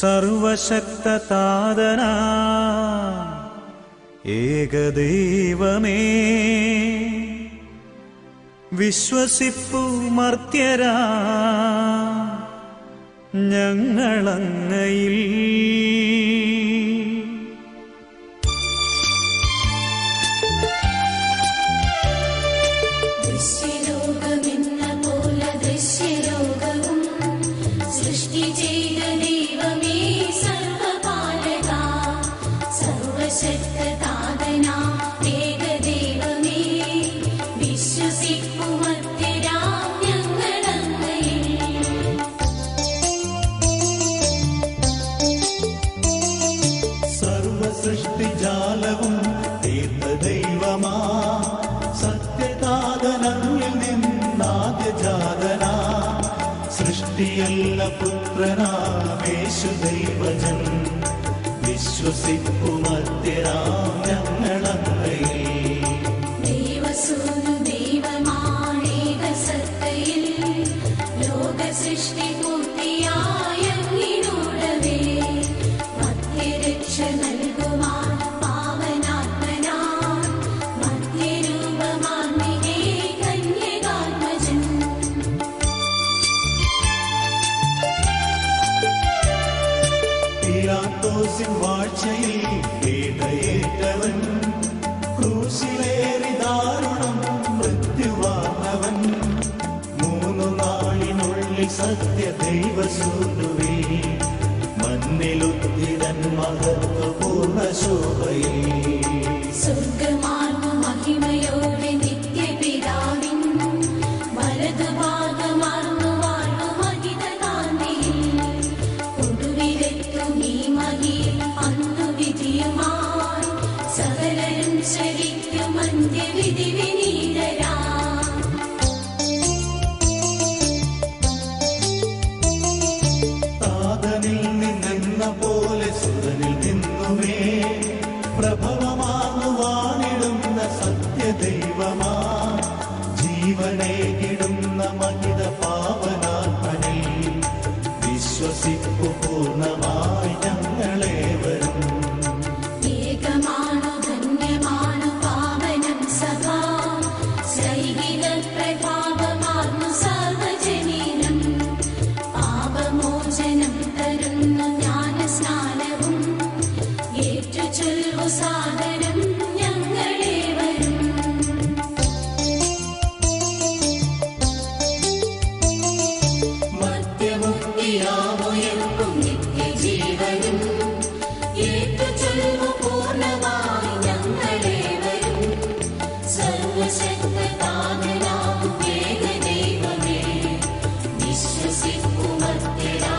സർവശക്തതാതന ഏകദൈവമേ. വിശ്വസിപ്പു മർത്യരാ. ഞങ്ങളങ്ങയിൽ. ശക്തിയുള്ള പുത്രനാമേശു ദൈവജൻ. വിശ്വസിക്കുമത്യരാം ഞങ്ങളെ ക്രൂസിൻ വാഴ്ചയിൽ വേട്ടയേറ്റവൻ ക്രൂസിലേറി ദാരുണം മൃത്യുവാർന്നവൻ. സത്യ ദൈവസൂനുവേ മണ്ണിലുദ്ധിതൻ മഹത്വപൂർണ സ്വർഗം यं नित्यजीवनम् एतज पूर्णवायिनं नैव शतकाननागुेन देव मे विश्वसि कुमतेन